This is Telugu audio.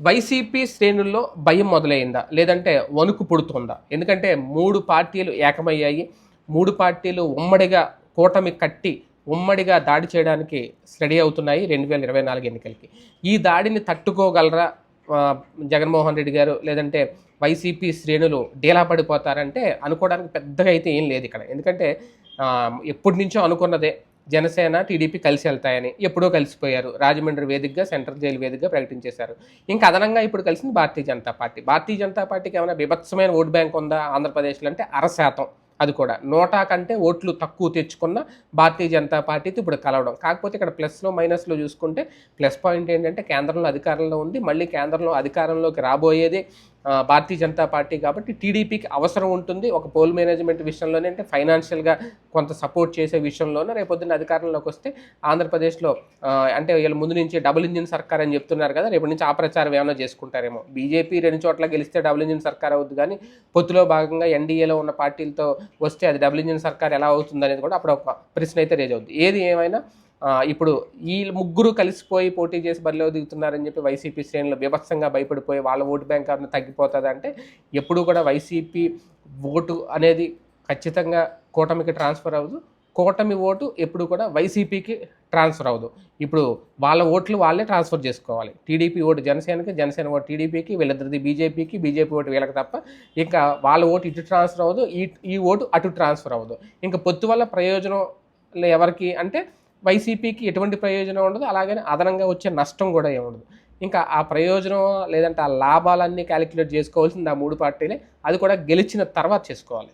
వైసీపీ శ్రేణుల్లో భయం మొదలైందా? లేదంటే వణుకు పుడుతుందా? ఎందుకంటే మూడు పార్టీలు ఏకమయ్యాయి. మూడు పార్టీలు ఉమ్మడిగా కూటమి కట్టి ఉమ్మడిగా దాడి చేయడానికి రెడీ అవుతున్నాయి రెండు వేల ఇరవై నాలుగు ఎన్నికలకి. ఈ దాడిని తట్టుకోగలరా జగన్మోహన్ రెడ్డి గారు? లేదంటే వైసీపీ శ్రేణులు డీలా పడిపోతారంటే అనుకోవడానికి పెద్దగా అయితే ఏం లేదు ఇక్కడ. ఎందుకంటే ఎప్పటి నుంచో అనుకున్నదే జనసేన టీడీపీ కలిసి వెళ్తాయని ఎప్పుడో కలిసిపోయారు. రాజమండ్రి వేదికగా సెంట్రల్ జైలు వేదికగా ప్రకటించేశారు. ఇంకా అదనంగా ఇప్పుడు కలిసింది భారతీయ జనతా పార్టీ. భారతీయ జనతా పార్టీకి ఏమైనా బీభత్సమైన ఓట్ బ్యాంక్ ఉందా ఆంధ్రప్రదేశ్లో అంటే అర శాతం అది కూడా నోటా కంటే ఓట్లు తక్కువ తెచ్చుకున్న భారతీయ జనతా పార్టీతో ఇప్పుడు కలవడం. కాకపోతే ఇక్కడ ప్లస్లో మైనస్లో చూసుకుంటే ప్లస్ పాయింట్ ఏంటంటే కేంద్రంలో అధికారంలో ఉంది. మళ్ళీ కేంద్రంలో అధికారంలోకి రాబోయేది భారతీయ జనతా పార్టీ కాబట్టి టీడీపీకి అవసరం ఉంటుంది. ఒక పోల్ మేనేజ్మెంట్ విషయంలోనే అంటే ఫైనాన్షియల్గా కొంత సపోర్ట్ చేసే విషయంలోనే రేపొద్దున అధికారంలోకి వస్తే ఆంధ్రప్రదేశ్లో అంటే వీళ్ళ ముందు నుంచి డబుల్ ఇంజిన్ సర్కార్ అని చెప్తున్నారు కదా రేపటి నుంచి ఆ ప్రచారం ఏమైనా చేసుకుంటారేమో. బీజేపీ రెండు చోట్ల గెలిస్తే డబుల్ ఇంజిన్ సర్కార్ అవుద్ది కానీ పొత్తులో భాగంగా ఎన్డీఏలో ఉన్న పార్టీలతో వస్తే అది డబుల్ ఇంజిన్ సర్కార్ ఎలా అవుతుంది అనేది కూడా అప్పుడు ఒక ప్రశ్న అయితే రేజ్ అవుద్ది. ఏది ఏమైనా ఇప్పుడు ఈ ముగ్గురు కలిసిపోయి పోటీ చేసి బరిలో దిగుతున్నారని చెప్పి వైసీపీ శ్రేణులు బీభత్సంగా భయపడిపోయి వాళ్ళ ఓటు బ్యాంక్ అన్న తగ్గిపోతుంది అంటే ఎప్పుడు కూడా వైసీపీ ఓటు అనేది ఖచ్చితంగా కూటమికి ట్రాన్స్ఫర్ అవ్వదు. కూటమి ఓటు ఎప్పుడు కూడా వైసీపీకి ట్రాన్స్ఫర్ అవ్వదు. ఇప్పుడు వాళ్ళ ఓట్లు వాళ్ళే ట్రాన్స్ఫర్ చేసుకోవాలి. టీడీపీ ఓటు జనసేనకి జనసేన ఓటు టీడీపీకి వీళ్ళిద్దరిది బీజేపీకి బీజేపీ ఓటు వీళ్ళకి తప్ప ఇంకా వాళ్ళ ఓటు ఇటు ట్రాన్స్ఫర్ అవ్వదు ఈ ఈ ఓటు అటు ట్రాన్స్ఫర్ అవ్వదు. ఇంకా పొత్తు వల్ల ప్రయోజనం ఎవరికి అంటే వైసీపీకి ఎటువంటి ప్రయోజనం ఉండదు అలాగనే అదనంగా వచ్చే నష్టం కూడా ఏముండదు ఇంకా ఆ ప్రయోజనం లేదంటే ఆ లాభాలన్నీ క్యాలిక్యులేట్ చేసుకోవాల్సింది ఆ మూడు పార్టీలే అది కూడా గెలిచిన తర్వాత చేసుకోవాలి.